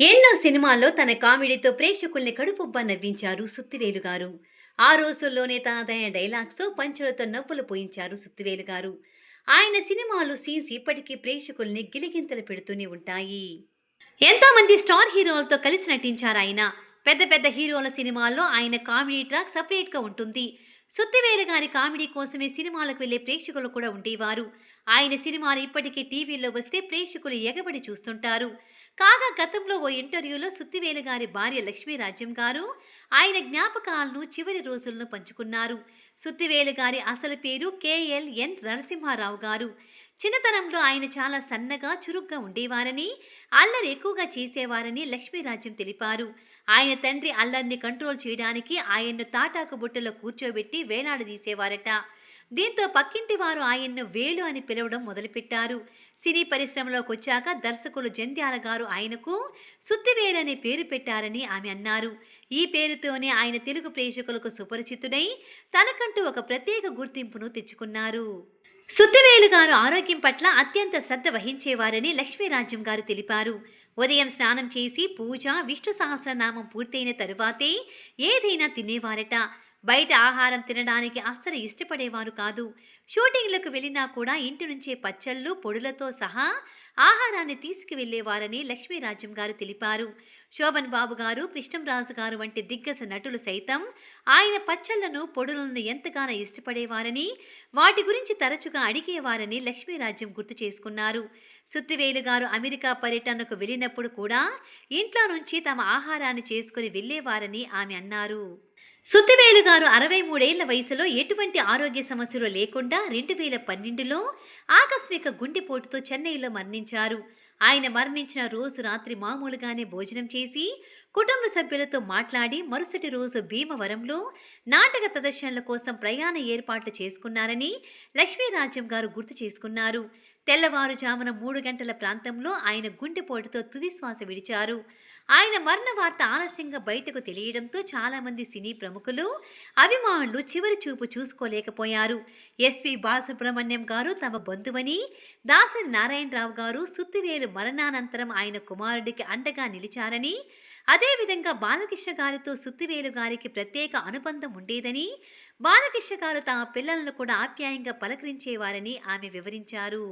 ఎన్నో సినిమాల్లో తన కామెడీతో ప్రేక్షకుల్ని కడుపుబ్బా నవ్వించారు సుత్తివేలు గారు. ఆ రోజుల్లోనే తనదైన డైలాగ్స్తో పంచులతో నవ్వులు పోయించారు సుత్తివేలు గారు. ఆయన సినిమాలు సీన్స్ ఇప్పటికీ ప్రేక్షకుల్ని గిలిగింతలు పెడుతూనే ఉంటాయి. ఎంతోమంది స్టార్ హీరోలతో కలిసి నటించారు ఆయన. పెద్ద పెద్ద హీరోల సినిమాల్లో ఆయన కామెడీ ట్రాక్ సపరేట్గా ఉంటుంది. సుత్తివేలు గారి కామెడీ కోసమే సినిమాలకు వెళ్ళే ప్రేక్షకులు కూడా ఉండేవారు. ఆయన సినిమాలు ఇప్పటికీ టీవీలో వస్తే ప్రేక్షకులు ఎగబడి చూస్తుంటారు. కాగా గతంలో ఓ ఇంటర్వ్యూలో సుత్తివేలు గారి భార్య లక్ష్మీరాజ్యం గారు ఆయన జ్ఞాపకాలను చివరి రోజులను పంచుకున్నారు. సుత్తివేలు గారి అసలు పేరు కేఎల్ఎన్ నరసింహారావు గారు. చిన్నతనంలో ఆయన చాలా సన్నగా చురుగ్గా ఉండేవారని అల్లరి ఎక్కువగా చేసేవారని లక్ష్మీరాజ్యం తెలిపారు. ఆయన తండ్రి అల్లరిని కంట్రోల్ చేయడానికి ఆయన్ను తాటాకు బుట్టలో కూర్చోబెట్టి వేలాడదీసేవారట. దీంతో పక్కింటి వారు ఆయన్ను వేలు అని పిలవడం మొదలుపెట్టారు. సినీ పరిశ్రమలోకి వచ్చాక దర్శకులు జంధ్యాల గారు ఆయనకు సుత్తివేలు అనే పేరు పెట్టారని ఆమె అన్నారు. ఈ పేరుతోనే ఆయన తెలుగు ప్రేక్షకులకు సుపరిచితుడై తనకంటూ ఒక ప్రత్యేక గుర్తింపును తెచ్చుకున్నారు. సుత్తివేలు గారు ఆరోగ్యం పట్ల అత్యంత శ్రద్ధ వహించేవారని లక్ష్మీరాజ్యం గారు తెలిపారు. ఉదయం స్నానం చేసి పూజ విష్ణు సహస్రనామం పూర్తయిన తరువాతే ఏదైనా తినేవారట. బయట ఆహారం తినడానికి అస్సలు ఇష్టపడేవారు కాదు. షూటింగ్లకు వెళ్ళినా కూడా ఇంటి నుంచే పచ్చళ్ళు పొడులతో సహా ఆహారాన్ని తీసుకువెళ్ళేవారని లక్ష్మీరాజ్యం గారు తెలిపారు. శోభన్ బాబు గారు కృష్ణంరాజు గారు వంటి దిగ్గజ నటులు సైతం ఆయన పచ్చళ్ళను పొడులను ఎంతగానో ఇష్టపడేవారని వాటి గురించి తరచుగా అడిగేవారని లక్ష్మీరాజ్యం గుర్తు చేసుకున్నారు. సుత్తివేలు గారు అమెరికా పర్యటనకు వెళ్ళినప్పుడు కూడా ఇంట్లో నుంచి తమ ఆహారాన్ని చేసుకుని వెళ్ళేవారని ఆమె అన్నారు. సుత్తివేలు గారు అరవై మూడేళ్ళ వయసులో ఎటువంటి ఆరోగ్య సమస్యలు లేకుండా రెండు వేల పన్నెండులో ఆకస్మిక గుండెపోటుతో చెన్నైలో మరణించారు. ఆయన మరణించిన రోజు రాత్రి మామూలుగానే భోజనం చేసి కుటుంబ సభ్యులతో మాట్లాడి మరుసటి రోజు భీమవరంలో నాటక ప్రదర్శనల కోసం ప్రయాణ ఏర్పాట్లు చేసుకున్నారని లక్ష్మీరాజ్యం గారు గుర్తు చేసుకున్నారు. తెల్లవారుజామున మూడు గంటల ప్రాంతంలో ఆయన గుండెపోటుతో తుది శ్వాస విడిచారు. ఆయన మరణ వార్త ఆలస్యంగా బయటకు తెలియడంతో చాలామంది సినీ ప్రముఖులు అభిమానులు చివరి చూపు చూసుకోలేకపోయారు. ఎస్వి బాలసుబ్రహ్మణ్యం గారు తమ బంధువని దాసరి నారాయణరావు గారు సుత్తివేలు మరణానంతరం ఆయన కుమారుడికి అండగా నిలిచారని అదేవిధంగా బాలకృష్ణ గారితో సుత్తివేలు గారికి ప్రత్యేక అనుబంధం ఉండేదని బాలకృష్ణ గారు తమ పిల్లలను కూడా ఆప్యాయంగా పలకరించేవారని ఆమె వివరించారు.